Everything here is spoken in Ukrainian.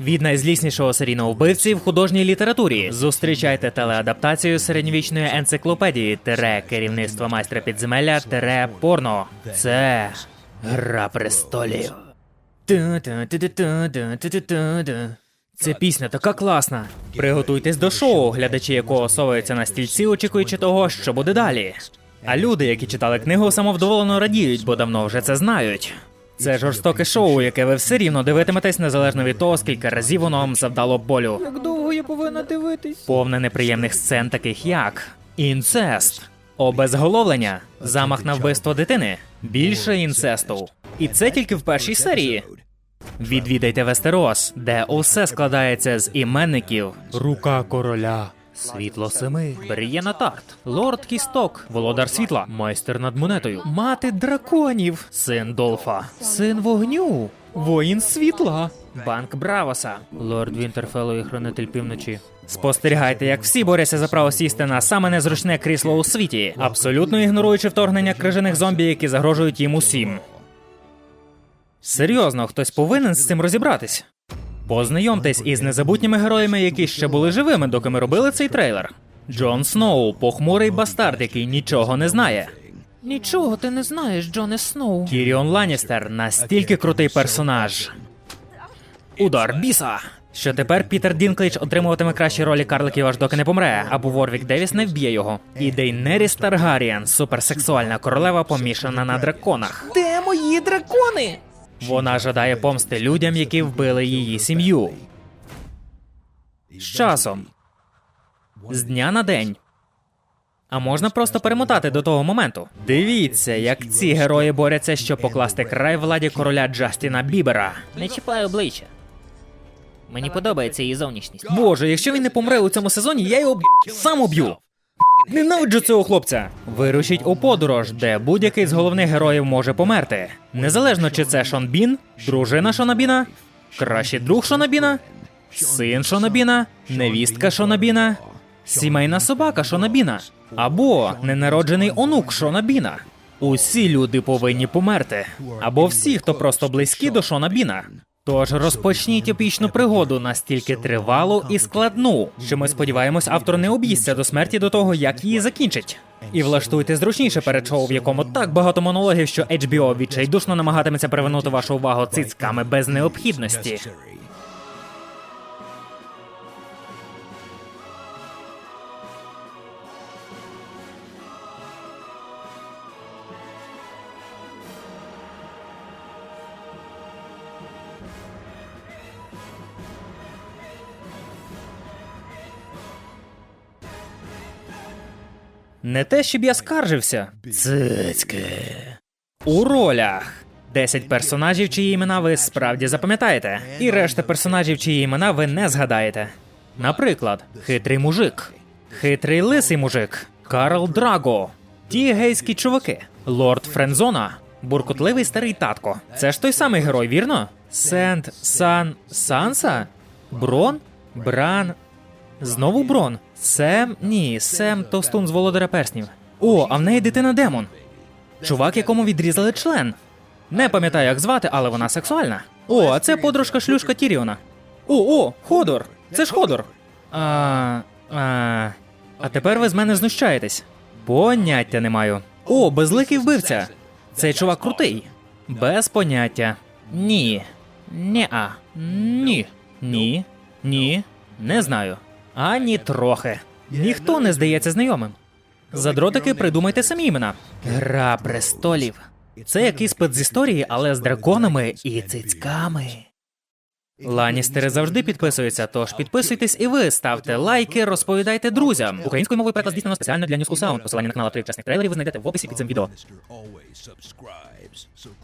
Від найзліснішого серійного вбивці в художній літературі зустрічайте телеадаптацію середньовічної енциклопедії тере керівництва майстра підземелля тере порно. Це Гра престолів. Ту-ту-ту-ту-ту-ту-ту-ту. Пісня така класна. Приготуйтесь до шоу, глядачі якого соваються на стільці, очікуючи того, що буде далі. А люди, які читали книгу, самовдоволено радіють, бо давно вже це знають. Це жорстоке шоу, яке ви все рівно дивитиметесь незалежно від того, скільки разів воно вам завдало болю. Як довго я повинна дивитись? Повне неприємних сцен, таких як інцест, обезголовлення, замах на вбивство дитини, більше інцесту. І це тільки в першій серії. Відвідайте Вестерос, де усе складається з іменників Рука короля. Світло семи, Брієна Тарт, Лорд Кісток, Володар світла, майстер над монетою, мати драконів, син Долфа, син вогню, воїн світла, банк Бравоса, Лорд Вінтерфелло і хранитель півночі. Спостерігайте, як всі борються за право сісти на саме незручне крісло у світі, абсолютно ігноруючи вторгнення крижаних зомбі, які загрожують їм усім. Серйозно, хтось повинен з цим розібратись. Познайомтесь із незабутніми героями, які ще були живими, доки ми робили цей трейлер. Джон Сноу, похмурий бастард, який нічого не знає. Нічого ти не знаєш, Джоне Сноу. Кіріон Ланністер настільки крутий персонаж. Удар біса. Що тепер Пітер Дінклейдж отримуватиме кращі ролі карликів аж доки не помре, або Ворвік Девіс не вб'є його. І Дейнеріс Таргаріан, суперсексуальна королева, помішана на драконах. Де мої дракони? Вона жадає помсти людям, які вбили її сім'ю. З часом. З дня на день. А можна просто перемотати до того моменту. Дивіться, як ці герої борються, щоб покласти край владі короля Джастіна Бібера. Не чіпай обличчя. Мені подобається її зовнішність. Боже, якщо він не помре у цьому сезоні, я його б... сам уб'ю. Ненавиджу цього хлопця. Вирушіть у подорож, де будь-який з головних героїв може померти. Незалежно чи це Шон Бін, дружина Шона Біна, кращий друг Шона Біна, син Шона Біна, невістка Шона Біна, сімейна собака Шона Біна або ненароджений онук Шона Біна. Усі люди повинні померти, або всі, хто просто близькі до Шона Біна. Тож розпочніть епічну пригоду настільки тривалу і складну, що ми сподіваємось, автор не об'їсться до смерті до того, як її закінчить. І влаштуйте зручніше перед шоу, в якому так багато монологів, що HBO відчайдушно намагатиметься привернути вашу увагу цицьками без необхідності. Не те, щоб я скаржився. Цицьки. У ролях. 10 персонажів, чиї імена ви справді запам'ятаєте, і решта персонажів, чиї імена ви не згадаєте. Наприклад, хитрий мужик, хитрий лисий мужик, Карл Драго, ті гейські чуваки, лорд Френзона, буркотливий старий татко. Це ж той самий герой, вірно? Сент Сан Санса? Брон? Бран. Знову Брон. Сем. Ні, Сем Товстун з володаря перснів. О, а в неї дитина демон. Чувак, якому відрізали член. Не пам'ятаю, як звати, але вона сексуальна. О, а це подружка шлюшка Тіріона. О, о, Ходор! Це ж Ходор. А, а, а тепер ви з мене знущаєтесь. Поняття не маю. О, безликий вбивця. Цей чувак крутий. Без поняття. Ні. Не-а. Ні. Ні. Ні. Не знаю. Ані трохи. Ніхто не здається знайомим. Задротики придумайте самі імена. Гра престолів. Це якийсь спец з історії, але з драконами і цицьками. Ланістери завжди підписуються, тож підписуйтесь і ви, ставте лайки, розповідайте друзям. Українською мовою переклад здійснено спеціально для Newschool Sound. Посилання на канал авторів чесних трейлерів ви знайдете в описі під цим відео.